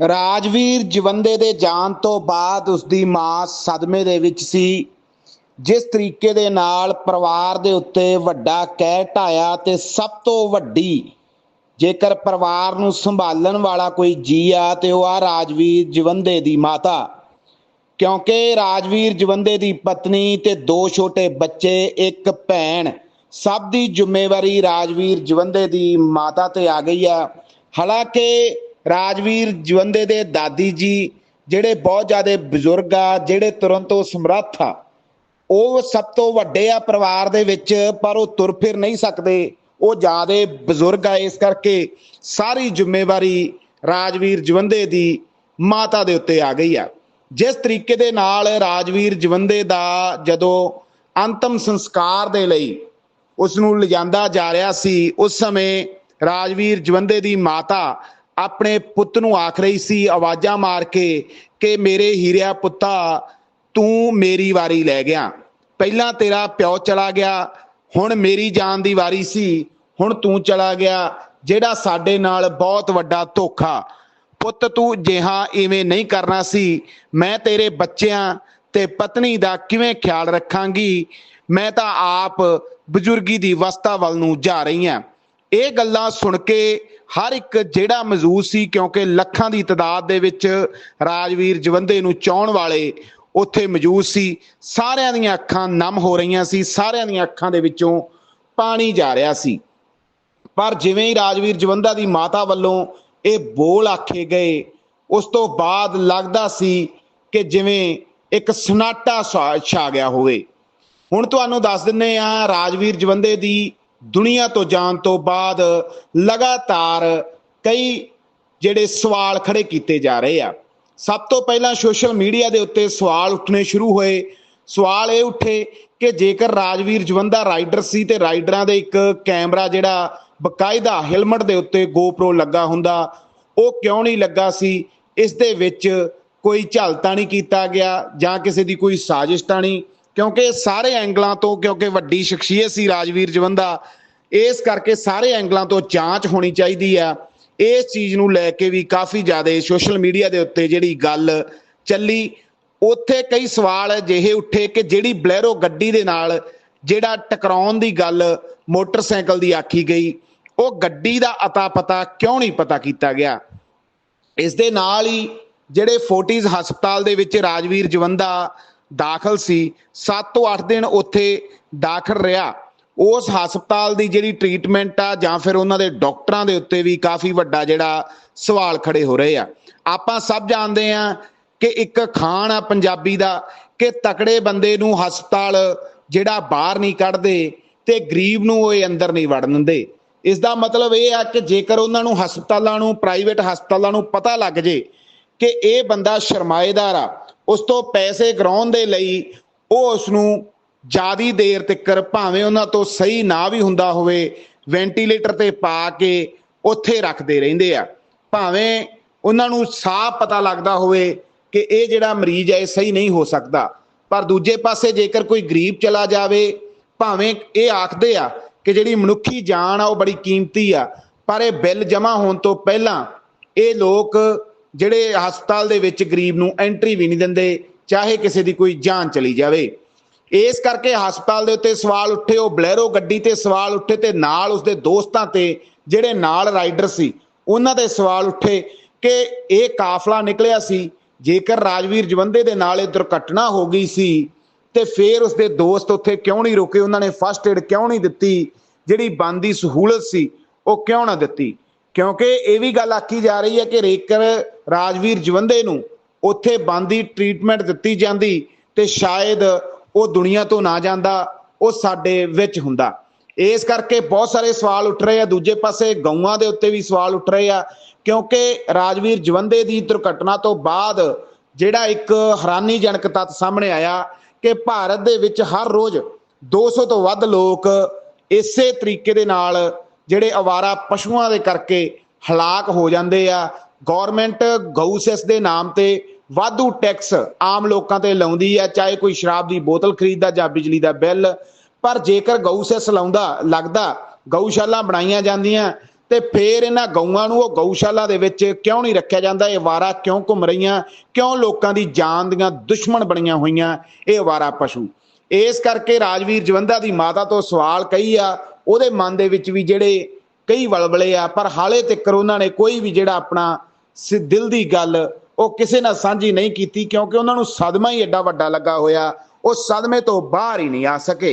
ਰਾਜਵੀਰ ਜਵੰਦੇ ਦੇ ਜਾਣ ਤੋਂ ਬਾਅਦ ਉਸ ਦੀ ਮਾਂ ਸਦਮੇ ਦੇ ਵਿੱਚ ਸੀ। ਜਿਸ ਤਰੀਕੇ ਦੇ ਨਾਲ ਪਰਿਵਾਰ ਦੇ ਉੱਤੇ ਵੱਡਾ ਕਹਿ ਢਾਇਆ ਤੇ ਸਭ ਤੋਂ ਵੱਡੀ, ਜੇਕਰ ਪਰਿਵਾਰ ਨੂੰ ਸੰਭਾਲਣ ਵਾਲਾ ਕੋਈ ਜੀ ਆ ਤੇ ਉਹ ਆ ਰਾਜਵੀਰ ਜਵੰਦੇ ਦੀ ਮਾਤਾ। ਕਿਉਂਕਿ ਰਾਜਵੀਰ ਜਵੰਦੇ ਦੀ ਪਤਨੀ ਤੇ ਦੋ ਛੋਟੇ ਬੱਚੇ, ਇੱਕ ਭੈਣ, ਸਭ ਦੀ ਜ਼ਿੰਮੇਵਾਰੀ ਰਾਜਵੀਰ ਜਵੰਦੇ ਦੀ ਮਾਤਾ ਤੇ ਆ ਗਈ ਆ। ਹਾਲਾਂਕਿ ਰਾਜਵੀਰ ਜਵੰਦੇ ਦੇ ਦਾਦੀ ਜੀ, ਜਿਹੜੇ ਬਹੁਤ ਜ਼ਿਆਦਾ ਬਜ਼ੁਰਗ ਆ, ਜਿਹੜੇ ਤੁਰੰਤ ਉਹ ਸਮਰੱਥ ਆ, ਉਹ ਸਭ ਤੋਂ ਵੱਡੇ ਆ ਪਰਿਵਾਰ ਦੇ ਵਿੱਚ, ਪਰ ਉਹ ਤੁਰ ਫਿਰ ਨਹੀਂ ਸਕਦੇ। ਉਹ ਜ਼ਿਆਦਾ ਬਜ਼ੁਰਗ ਆ, ਇਸ ਕਰਕੇ ਸਾਰੀ ਜ਼ਿੰਮੇਵਾਰੀ ਰਾਜਵੀਰ ਜਵੰਦੇ ਦੀ ਮਾਤਾ ਦੇ ਉੱਤੇ ਆ ਗਈ ਆ। ਜਿਸ ਤਰੀਕੇ ਦੇ ਨਾਲ ਰਾਜਵੀਰ ਜਵੰਦੇ ਦਾ ਜਦੋਂ ਅੰਤਮ ਸੰਸਕਾਰ ਦੇ ਲਈ ਉਸ ਨੂੰ ਲਿਜਾਂਦਾ ਜਾ ਰਿਹਾ ਸੀ, ਉਸ ਸਮੇਂ ਰਾਜਵੀਰ ਜਵੰਦੇ ਦੀ ਮਾਤਾ ਆਪਣੇ ਪੁੱਤ ਨੂੰ ਆਖ ਰਹੀ ਸੀ ਆਵਾਜ਼ਾਂ ਮਾਰ ਕੇ ਕਿ ਮੇਰੇ ਹੀਰਿਆ ਪੁੱਤਾ, ਤੂੰ ਮੇਰੀ ਵਾਰੀ ਲੈ ਗਿਆ। ਪਹਿਲਾਂ ਤੇਰਾ ਪਿਓ ਚਲਾ ਗਿਆ, ਹੁਣ ਮੇਰੀ ਜਾਨ ਦੀ ਵਾਰੀ ਸੀ, ਹੁਣ ਤੂੰ ਚਲਾ ਗਿਆ, ਜਿਹੜਾ ਸਾਡੇ ਨਾਲ ਬਹੁਤ ਵੱਡਾ ਧੋਖਾ। ਪੁੱਤ, ਤੂੰ ਜਿਹਾ ਇਵੇਂ ਨਹੀਂ ਕਰਨਾ ਸੀ। ਮੈਂ ਤੇਰੇ ਬੱਚਿਆਂ ਤੇ ਪਤਨੀ ਦਾ ਕਿਵੇਂ ਖਿਆਲ ਰੱਖਾਂਗੀ? ਮੈਂ ਤਾਂ ਆਪ ਬਜ਼ੁਰਗੀ ਦੀ ਅਵਸਥਾ ਵੱਲ ਨੂੰ ਜਾ ਰਹੀ ਹਾਂ ਇਹ ਗੱਲਾਂ ਸੁਣ ਕੇ ਹਰ ਇੱਕ ਜਿਹੜਾ ਮੌਜੂਦ ਸੀ, ਕਿਉਂਕਿ ਲੱਖਾਂ ਦੀ ਤਦਾਦ ਦੇ ਵਿੱਚ ਰਾਜਵੀਰ ਜਵੰਦੇ ਨੂੰ ਚਾਹਣ ਵਾਲੇ ਉੱਥੇ ਮੌਜੂਦ ਸੀ। ਸਾਰਿਆਂ ਦੀਆਂ ਅੱਖਾਂ ਨਮ ਹੋ ਰਹੀਆਂ ਸੀ, ਸਾਰਿਆਂ ਦੀਆਂ ਅੱਖਾਂ ਦੇ ਵਿੱਚੋਂ ਪਾਣੀ ਜਾ ਰਿਹਾ ਸੀ। ਪਰ ਜਿਵੇਂ ਹੀ ਰਾਜਵੀਰ ਜਵੰਦਾ ਦੀ ਮਾਤਾ ਵੱਲੋਂ ਇਹ ਬੋਲ ਆਖੇ ਗਏ, ਉਸ ਤੋਂ ਬਾਅਦ ਲੱਗਦਾ ਸੀ ਕਿ ਜਿਵੇਂ ਇੱਕ ਸਨਾਟਾ ਛਾ ਛਾ ਗਿਆ ਹੋਵੇ। ਹੁਣ ਤੁਹਾਨੂੰ ਦੱਸ ਦਿੰਨੇ ਆ ਰਾਜਵੀਰ ਜਵੰਦੇ ਦੀ ਦੁਨੀਆ ਤੋਂ ਜਾਣ ਤੋਂ ਬਾਅਦ ਲਗਾਤਾਰ ਕਈ ਜਿਹੜੇ ਸਵਾਲ ਖੜੇ ਕੀਤੇ ਜਾ ਰਹੇ ਆ। ਸਭ ਤੋਂ ਪਹਿਲਾਂ ਸੋਸ਼ਲ ਮੀਡੀਆ ਦੇ ਉੱਤੇ ਸਵਾਲ ਉੱਠਣੇ ਸ਼ੁਰੂ ਹੋਏ। ਸਵਾਲ ਇਹ ਉੱਠੇ ਕਿ ਜੇਕਰ ਰਾਜਵੀਰ ਜਵੰਦਾ ਰਾਈਡਰ ਸੀ ਤੇ ਰਾਈਡਰਾਂ ਦੇ ਇੱਕ ਕੈਮਰਾ ਜਿਹੜਾ ਬਕਾਇਦਾ ਹੈਲਮਟ ਦੇ ਉੱਤੇ GoPro ਲੱਗਾ ਹੁੰਦਾ, ਉਹ ਕਿਉਂ ਨਹੀਂ ਲੱਗਾ ਸੀ? ਇਸ ਦੇ ਵਿੱਚ ਕੋਈ ਝਲਤਾ ਨਹੀਂ ਕੀਤਾ ਗਿਆ ਜਾਂ ਕਿਸੇ ਦੀ ਕੋਈ ਸਾਜ਼ਿਸ਼ ਤਾਂ ਨਹੀਂ, ਕਿਉਂਕਿ ਸਾਰੇ ਐਂਗਲਾਂ ਤੋਂ, ਕਿਉਂਕਿ ਵੱਡੀ ਸ਼ਖਸੀਅਤ ਸੀ ਰਾਜਵੀਰ ਜਵੰਦਾ ਇਸ ਕਰਕੇ ਸਾਰੇ ਐਂਗਲਾਂ ਤੋਂ ਜਾਂਚ ਹੋਣੀ ਚਾਹੀਦੀ ਆ। ਇਸ ਚੀਜ਼ ਨੂੰ ਲੈ ਕੇ ਵੀ ਕਾਫੀ ਜ਼ਿਆਦਾ ਸੋਸ਼ਲ ਮੀਡੀਆ ਦੇ ਉੱਤੇ ਜਿਹੜੀ ਗੱਲ ਚੱਲੀ। ਉੱਥੇ ਕਈ ਸਵਾਲ ਅਜਿਹੇ ਉੱਠੇ ਕਿ ਜਿਹੜੀ ਬਲੈਰੋ ਗੱਡੀ ਦੇ ਨਾਲ ਜਿਹੜਾ ਟਕਰਾਉਣ ਦੀ ਗੱਲ ਮੋਟਰਸਾਈਕਲ ਦੀ ਆਖੀ ਗਈ, ਉਹ ਗੱਡੀ ਦਾ ਅਤਾ ਪਤਾ ਕਿਉਂ ਨਹੀਂ ਪਤਾ ਕੀਤਾ ਗਿਆ? ਇਸ ਦੇ ਨਾਲ ਹੀ ਜਿਹੜੇ ਫੋਰਟਿਸ ਹਸਪਤਾਲ ਦੇ ਵਿੱਚ ਰਾਜਵੀਰ ਜਵੰਦਾ ਦਾਖਲ ਸੀ 7 ਤੋਂ 8 ਦਿਨ ਉੱਥੇ ਦਾਖਲ ਰਿਹਾ। ਉਸ ਹਸਪਤਾਲ ਦੀ ਜਿਹੜੀ ਟ੍ਰੀਟਮੈਂਟ ਆ ਜਾਂ ਫਿਰ ਉਹਨਾਂ ਦੇ ਡਾਕਟਰਾਂ ਦੇ ਉੱਤੇ ਵੀ ਕਾਫੀ ਵੱਡਾ ਜਿਹੜਾ ਸਵਾਲ ਖੜੇ ਹੋ ਰਹੇ ਆ। ਆਪਾਂ ਸਭ ਜਾਣਦੇ ਆ ਕਿ ਇੱਕ ਖਾਨ ਆ ਪੰਜਾਬੀ ਦਾ ਕਿ ਤਕੜੇ ਬੰਦੇ ਨੂੰ ਹਸਪਤਾਲ ਜਿਹੜਾ ਬਾਹਰ ਨਹੀਂ ਕੱਢਦੇ ਤੇ ਗਰੀਬ ਨੂੰ ਉਹ ਅੰਦਰ ਨਹੀਂ ਵੜਨ ਦਿੰਦੇ। ਇਸ ਦਾ ਮਤਲਬ ਇਹ ਆ ਕਿ ਜੇਕਰ ਉਹਨਾਂ ਨੂੰ ਹਸਪਤਾਲਾਂ ਨੂੰ ਪ੍ਰਾਈਵੇਟ ਹਸਪਤਾਲਾਂ ਨੂੰ ਪਤਾ ਲੱਗ ਜੇ ਕਿ ਇਹ ਬੰਦਾ ਸ਼ਰਮਾਏਦਾਰ ਆ, ਉਸ ਤੋਂ ਪੈਸੇ ਗਰਾਉਣ ਦੇ ਲਈ ਉਹ ਉਸ ਨੂੰ ਜਿਆਦੀ ਦੇਰ ਤੱਕ ਭਾਵੇਂ ਉਹਨਾਂ ਤੋਂ ਸਹੀ ਨਾ ਵੀ ਹੁੰਦਾ ਹੋਵੇ, ਵੈਂਟੀਲੇਟਰ ਤੇ ਪਾ ਕੇ ਉੱਥੇ ਰੱਖਦੇ ਰਹਿੰਦੇ ਆ। ਭਾਵੇਂ ਉਹਨਾਂ ਨੂੰ ਸਾਫ਼ ਪਤਾ ਲੱਗਦਾ ਹੋਵੇ ਕਿ ਇਹ ਜਿਹੜਾ ਮਰੀਜ਼ ਹੈ, ਇਹ ਸਹੀ ਨਹੀਂ ਹੋ ਸਕਦਾ। ਪਰ ਦੂਜੇ ਪਾਸੇ ਜੇਕਰ ਕੋਈ ਗਰੀਬ ਚਲਾ ਜਾਵੇ, ਭਾਵੇਂ ਇਹ ਆਖਦੇ ਆ ਕਿ ਜਿਹੜੀ ਮਨੁੱਖੀ ਜਾਨ ਆ, ਉਹ ਬੜੀ ਕੀਮਤੀ ਆ, ਪਰ ਇਹ ਬਿੱਲ ਜਮ੍ਹਾਂ ਹੋਣ ਤੋਂ ਪਹਿਲਾਂ ਇਹ ਲੋਕ ਜਿਹੜੇ ਹਸਪਤਾਲ ਦੇ ਵਿੱਚ ਗਰੀਬ ਨੂੰ ਐਂਟਰੀ ਵੀ ਨਹੀਂ ਦਿੰਦੇ, ਚਾਹੇ ਕਿਸੇ ਦੀ ਕੋਈ ਜਾਨ ਚਲੀ ਜਾਵੇ। ਇਸ ਕਰਕੇ ਹਸਪਤਾਲ ਦੇ ਉੱਤੇ ਸਵਾਲ ਉੱਠੇ, ਉਹ ਬਲੈਰੋ ਗੱਡੀ ਤੇ ਸਵਾਲ ਉੱਠੇ ਤੇ ਨਾਲ ਉਸਦੇ ਦੋਸਤਾਂ ਤੇ ਜਿਹੜੇ ਨਾਲ ਰਾਈਡਰ ਸੀ, ਉਹਨਾਂ ਦੇ ਸਵਾਲ ਉੱਠੇ ਕਿ ਇਹ ਕਾਫਲਾ ਨਿਕਲਿਆ ਸੀ, ਜੇਕਰ ਰਾਜਵੀਰ ਜਵੰਦੇ ਦੇ ਨਾਲ ਇਹ ਦੁਰਘਟਨਾ ਹੋ ਗਈ ਸੀ, ਤੇ ਫੇਰ ਉਸਦੇ ਦੋਸਤ ਉੱਥੇ ਕਿਉਂ ਨਹੀਂ ਰੁਕੇ? ਉਹਨਾਂ ਨੇ ਫਸਟ ਏਡ ਕਿਉਂ ਨਹੀਂ ਦਿੱਤੀ? ਜਿਹੜੀ ਬੰਦੀ ਸਹੂਲਤ ਸੀ, ਉਹ ਕਿਉਂ ਨਾ ਦਿੱਤੀ? ਕਿਉਂਕਿ ਇਹ ਵੀ ਗੱਲ ਆਖੀ ਜਾ ਰਹੀ ਹੈ ਕਿ ਰੇਕਰ ਰਾਜਵੀਰ ਜਵੰਦੇ ਨੂੰ ਉੱਥੇ ਬੰਦੀ ਟ੍ਰੀਟਮੈਂਟ ਦਿੱਤੀ ਜਾਂਦੀ ਤੇ ਸ਼ਾਇਦ ਉਹ ਦੁਨੀਆ ਤੋਂ ਨਾ ਜਾਂਦਾ, ਉਹ ਸਾਡੇ ਵਿੱਚ ਹੁੰਦਾ। ਇਸ ਕਰਕੇ ਬਹੁਤ ਸਾਰੇ ਸਵਾਲ ਉੱਠ ਰਹੇ ਆ। ਦੂਜੇ ਪਾਸੇ ਗਊਆਂ ਦੇ ਉੱਤੇ ਵੀ ਸਵਾਲ ਉੱਠ ਰਹੇ ਆ, ਕਿਉਂਕਿ ਰਾਜਵੀਰ ਜਵੰਦੇ ਦੀ ਦੁਰਘਟਨਾ ਤੋਂ ਬਾਅਦ ਜਿਹੜਾ ਇੱਕ ਹੈਰਾਨੀਜਨਕ ਤੱਤ ਸਾਹਮਣੇ ਆਇਆ ਕਿ ਭਾਰਤ ਦੇ ਵਿੱਚ ਹਰ ਰੋਜ਼ 200 ਤੋਂ ਵੱਧ ਲੋਕ ਇਸੇ ਤਰੀਕੇ ਦੇ ਨਾਲ ਜਿਹੜੇ ਅਵਾਰਾ ਪਸ਼ੂਆਂ ਦੇ ਕਰਕੇ ਹਲਾਕ ਹੋ ਜਾਂਦੇ ਆ। ਗਵਰਨਮੈਂਟ ਗਊਸੈਸ ਦੇ ਨਾਮ ਤੇ ਵਾਧੂ ਟੈਕਸ ਆਮ ਲੋਕਾਂ ਤੇ ਲਾਉਂਦੀ ਹੈ, ਚਾਹੇ ਕੋਈ ਸ਼ਰਾਬ ਦੀ ਬੋਤਲ ਖਰੀਦਦਾ ਜਾਂ ਬਿਜਲੀ ਦਾ ਬਿੱਲ। ਪਰ ਜੇਕਰ ਗਊ ਸੈਸ ਲਾਉਂਦਾ, ਲੱਗਦਾ ਗਊਸ਼ਾਲਾ ਬਣਾਈਆਂ ਜਾਂਦੀਆਂ ਤੇ ਫੇਰ ਇਹਨਾਂ ਗਊਆਂ ਨੂੰ ਉਹ ਗਊਸ਼ਾਲਾ ਦੇ ਵਿੱਚ ਕਿਉਂ ਨਹੀਂ ਰੱਖਿਆ ਜਾਂਦਾ? ਇਹ ਵਾਰਾ ਕਿਉਂ ਘੁੰਮ ਰਹੀਆਂ? ਕਿਉਂ ਲੋਕਾਂ ਦੀ ਜਾਨ ਦੀਆਂ ਦੁਸ਼ਮਣ ਬਣੀਆਂ ਹੋਈਆਂ? ਇਹ ਵਾਰਾ ਪਸ਼ੂ। ਇਸ ਕਰਕੇ ਰਾਜਵੀਰ ਜਵੰਦਾ ਦੀ ਮਾਤਾ ਤੋਂ ਸਵਾਲ ਕਈ ਆ, ਉਹਦੇ ਮਨ ਦੇ ਵਿੱਚ ਵੀ ਜਿਹੜੇ ਕਈ ਵਲਵਲੇ ਆ, ਪਰ ਹਾਲੇ ਤੱਕ ਉਹਨਾਂ ਨੇ ਕੋਈ ਵੀ ਜਿਹੜਾ ਆਪਣਾ ਸ- ਦਿਲ ਦੀ ਗੱਲ ਉਹ ਕਿਸੇ ਨਾਲ ਸਾਂਝੀ ਨਹੀਂ ਕੀਤੀ ਕਿਉਂਕਿ ਉਹਨਾਂ ਨੂੰ ਸਦਮਾ ਹੀ ਐਡਾ ਵੱਡਾ ਲੱਗਾ ਹੋਇਆ, ਉਹ ਸਦਮੇ ਤੋਂ ਬਾਹਰ ਹੀ ਨਹੀਂ ਆ ਸਕੇ।